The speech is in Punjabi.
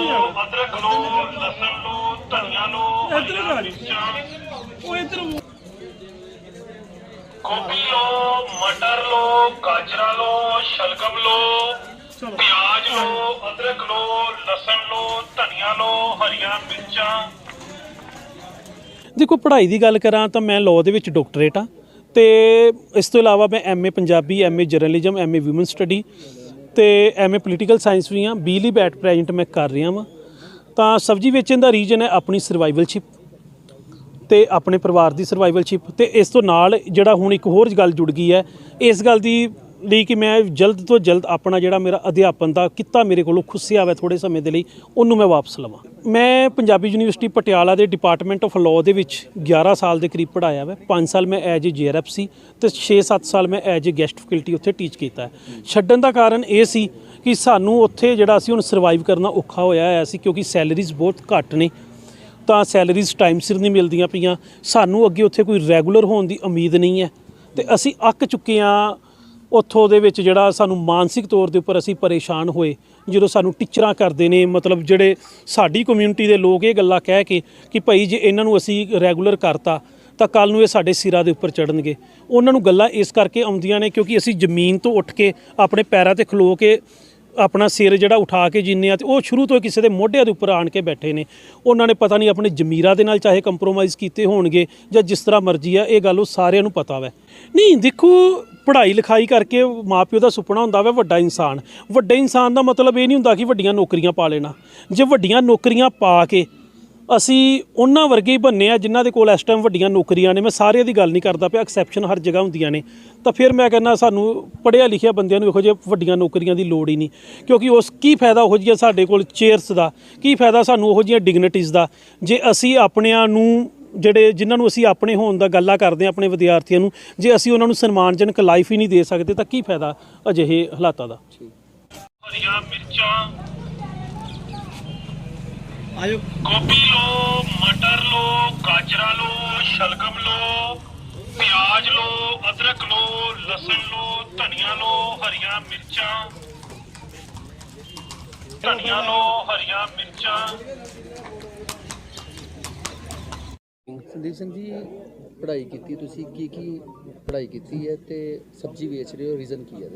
ਲਓ ਅਦਰਕ ਲਓ ਲਸਣ ਲਓ ਧਨੀਆ ਲਓ ਇੱਧਰ ਆ। ਉਹ ਇਧਰ ਗੋਭੀ ਲਓ ਮਟਰ ਲਓ ਗਾਜਰਾਂ ਲਓ ਸ਼ਲਗਮ ਲਓ ਪਿਆਜ਼ ਲਓ ਅਦਰਕ ਲਓ ਲਸਣ ਲਓ ਧਨੀਆ ਲਓ ਹਰੀਆਂ ਮਿਰਚਾਂ ਦੇਖੋ, ਪੜ੍ਹਾਈ ਦੀ ਗੱਲ ਕਰਾਂ ਤਾਂ ਮੈਂ ਲਾਅ ਦੇ ਵਿੱਚ ਡਾਕਟਰੇਟ ਆ ਤੇ ਇਸ ਤੋਂ ਇਲਾਵਾ ਮੈਂ MA Punjabi MA journalism MA women study ਤੇ ਐਮਏ ਪੋਲੀਟੀਕਲ ਸਾਇੰਸ ਵੀ ਆ, ਬਿਜਲੀ ਬੈਟ ਪ੍ਰੈਜ਼ੈਂਟ ਮੈਂ ਕਰ ਰਿਹਾ ਵਾਂ। ਤਾਂ ਸਬਜ਼ੀ ਵੇਚਣ ਦਾ ਰੀਜਨ ਹੈ ਆਪਣੀ ਸਰਵਾਈਵਲਸ਼ਿਪ ਤੇ ਆਪਣੇ ਪਰਿਵਾਰ ਦੀ ਸਰਵਾਈਵਲਸ਼ਿਪ ਤੇ ਇਸ ਤੋਂ ਨਾਲ ਜਿਹੜਾ ਹੁਣ ਇੱਕ ਹੋਰ ਗੱਲ ਜੁੜ ਗਈ ਹੈ, ਇਸ ਗੱਲ ਦੀ ਲਈ ਕਿ ਮੈਂ ਜਲਦ ਤੋਂ ਜਲਦ ਆਪਣਾ ਜਿਹੜਾ ਮੇਰਾ ਅਧਿਆਪਨ ਦਾ ਕਿੱਤਾ ਮੇਰੇ ਕੋਲੋਂ ਖੁੱਸਿਆ ਹੋਇਆ ਥੋੜੇ ਸਮੇਂ ਦੇ ਲਈ, ਉਹਨੂੰ ਮੈਂ ਵਾਪਸ ਲਵਾਂ। ਮੈਂ ਪੰਜਾਬੀ ਯੂਨੀਵਰਸਿਟੀ ਪਟਿਆਲਾ ਦੇ ਡਿਪਾਰਟਮੈਂਟ ਆਫ ਲਾਅ ਦੇ ਵਿੱਚ 11 ਸਾਲ ਦੇ ਕਰੀਬ ਪੜਾਇਆ ਵਾ। 5 ਸਾਲ ਮੈਂ ਐਜ ਏ ਜੀਆਰਐਫ ਸੀ ਤੇ 6-7 ਸਾਲ ਮੈਂ ਐਜ ਏ ਗੈਸਟ ਫੈਕਲਟੀ ਉੱਥੇ ਟੀਚ ਕੀਤਾ ਹੈ। ਛੱਡਣ ਦਾ ਕਾਰਨ ਇਹ ਸੀ ਕਿ ਸਾਨੂੰ ਉੱਥੇ ਜਿਹੜਾ ਸੀ ਹੁਣ ਸਰਵਾਈਵ ਕਰਨਾ ਔਖਾ ਹੋਇਆ ਹੋਇਆ ਸੀ ਕਿਉਂਕਿ ਸੈਲਰੀਜ਼ ਬਹੁਤ ਘੱਟ ਨੇ। ਤਾਂ ਸੈਲਰੀਜ਼ ਟਾਈਮ ਸਿਰ ਨਹੀਂ ਮਿਲਦੀਆਂ ਪਈਆਂ। ਸਾਨੂੰ ਅੱਗੇ ਉੱਥੇ ਕੋਈ ਰੈਗੂਲਰ ਹੋਣ ਦੀ ਉਮੀਦ ਨਹੀਂ ਹੈ। ਤੇ ਅਸੀਂ ਅੱਕ ਚੁੱਕੇ ਹਾਂ ਉੱਥੋਂ ਦੇ ਵਿੱਚ ਜਿਹੜਾ ਸਾਨੂੰ ਮਾਨਸਿਕ ਤੌਰ ਦੇ ਉੱਪਰ ਅਸੀਂ ਪਰੇਸ਼ਾਨ ਹੋਏ, ਜਦੋਂ ਸਾਨੂੰ ਟੀਚਰਾਂ ਕਰਦੇ ਨੇ, ਮਤਲਬ ਜਿਹੜੇ ਸਾਡੀ ਕਮਿਊਨਿਟੀ ਦੇ ਲੋਕ ਇਹ ਗੱਲਾਂ ਕਹਿ ਕੇ ਕਿ ਭਾਈ ਜੇ ਇਹਨਾਂ ਨੂੰ ਅਸੀਂ ਰੈਗੂਲਰ ਕਰਤਾ, ਤਾਂ ਕੱਲ ਨੂੰ ਇਹ ਸਾਡੇ ਸਿਰਾਂ ਦੇ ਉੱਪਰ ਚੜਨਗੇ ਉਹਨਾਂ ਨੂੰ ਗੱਲਾਂ ਇਸ ਕਰਕੇ ਆਉਂਦੀਆਂ ਨੇ ਕਿਉਂਕਿ ਅਸੀਂ ਜ਼ਮੀਨ ਤੋਂ ਉੱਠ ਕੇ ਆਪਣੇ ਪੈਰਾਂ ਤੇ ਖਲੋ ਕੇ ਆਪਣਾ ਸਿਰ ਜਿਹੜਾ ਉਠਾ ਕੇ ਜਿੰਨੇ ਆ ਤੇ ਉਹ ਸ਼ੁਰੂ ਤੋਂ ਕਿਸੇ ਦੇ ਮੋਢਿਆਂ ਦੇ ਉੱਪਰ ਆਣ ਕੇ ਬੈਠੇ ਨੇ। ਉਹਨਾਂ ਨੇ ਪਤਾ ਨਹੀਂ ਆਪਣੇ ਜ਼ਮੀਰਾਂ ਦੇ ਨਾਲ ਚਾਹੇ ਕੰਪਰੋਮਾਈਜ਼ ਕੀਤੇ ਹੋਣਗੇ ਜਾਂ ਜਿਸ ਤਰ੍ਹਾਂ ਮਰਜ਼ੀ ਆ, ਇਹ ਗੱਲ ਉਹ ਸਾਰਿਆਂ ਨੂੰ ਪਤਾ ਵੈ। ਨਹੀਂ, ਦੇਖੋ ਪੜ੍ਹਾਈ ਲਿਖਾਈ ਕਰਕੇ ਮਾਪਿਓ ਦਾ ਸੁਪਨਾ ਹੁੰਦਾ ਵਾ ਵੱਡਾ ਇਨਸਾਨ। ਵੱਡੇ ਇਨਸਾਨ ਦਾ ਮਤਲਬ ਇਹ ਨਹੀਂ ਹੁੰਦਾ ਕਿ ਵੱਡੀਆਂ ਨੌਕਰੀਆਂ ਪਾ ਲੈਣਾ। ਜੇ ਵੱਡੀਆਂ ਨੌਕਰੀਆਂ ਪਾ ਕੇ ਅਸੀਂ ਉਹਨਾਂ ਵਰਗੇ ਹੀ ਬੰਨੇ ਆ ਜਿਨ੍ਹਾਂ ਦੇ ਕੋਲ ਇਸ ਟਾਈਮ ਵੱਡੀਆਂ ਨੌਕਰੀਆਂ ਨੇ, ਮੈਂ ਸਾਰਿਆਂ ਦੀ ਗੱਲ ਨਹੀਂ ਕਰਦਾ ਪਿਆ ਐਕਸੈਪਸ਼ਨ ਹਰ ਜਗ੍ਹਾ ਹੁੰਦੀਆਂ ਨੇ। ਤਾਂ ਫਿਰ ਮੈਂ ਕਹਿੰਦਾ ਸਾਨੂੰ ਪੜ੍ਹਿਆ ਲਿਖਿਆ ਬੰਦਿਆਂ ਨੂੰ ਇਹੋ ਜਿਹੇ ਵੱਡੀਆਂ ਨੌਕਰੀਆਂ ਦੀ ਲੋੜ ਹੀ ਨਹੀਂ। ਕਿਉਂਕਿ ਉਸ ਕੀ ਫਾਇਦਾ ਉਹੋ ਜਿਹੀਆਂ ਸਾਡੇ ਕੋਲ ਚੇਅਰਸ ਦਾ? ਕੀ ਫਾਇਦਾ ਸਾਨੂੰ ਉਹੋ ਜਿਹੀਆਂ ਡਿਗਨਿਟੀਜ਼ ਦਾ? ਜੇ ਅਸੀਂ ਆਪਣਿਆਂ ਨੂੰ ਜਿਹੜੇ ਜਿਨ੍ਹਾਂ ਨੂੰ ਅਸੀਂ ਆਪਣੇ ਹੋਣ ਦਾ ਗੱਲਾਂ ਕਰਦੇ ਹਾਂ ਆਪਣੇ ਵਿਦਿਆਰਥੀਆਂ ਨੂੰ ਜੇ ਅਸੀਂ ਉਹਨਾਂ ਨੂੰ ਸਨਮਾਨਜਨਕ ਲਾਈਫ ਹੀ ਨਹੀਂ ਦੇ ਸਕਦੇ ਤਾਂ ਕੀ ਫਾਇਦਾ ਅਜਿਹੇ ਹਾਲਾਤਾਂ ਦਾ? ਹਰੀਆਂ ਮਿਰਚਾਂ। ਆਜੋ ਗੋਭੀ ਲਓ ਮਟਰ ਲਓ ਗਾਜਰਾਂ ਲਓ ਸ਼ਲਗਮ ਲਓ ਪਿਆਜ਼ ਲਓ ਅਦਰਕ ਲਓ ਲਸਣ ਲਓ ਧਨੀਆ ਲਓ ਹਰੀਆਂ ਮਿਰਚਾਂ। ਧਨੀਆ ਲਓ ਹਰੀਆਂ ਮਿਰਚਾਂ। ਸੰਦੀਪ ਸਿੰਘ ਜੀ, ਪੜ੍ਹਾਈ ਕੀਤੀ ਤੁਸੀਂ ਕੀ ਕੀ ਪੜ੍ਹਾਈ ਕੀਤੀ ਹੈ ਤੇ ਸਬਜ਼ੀ ਵੇਚ ਰਹੇ ਹੋ, ਰੀਜ਼ਨ ਕੀ ਹੈ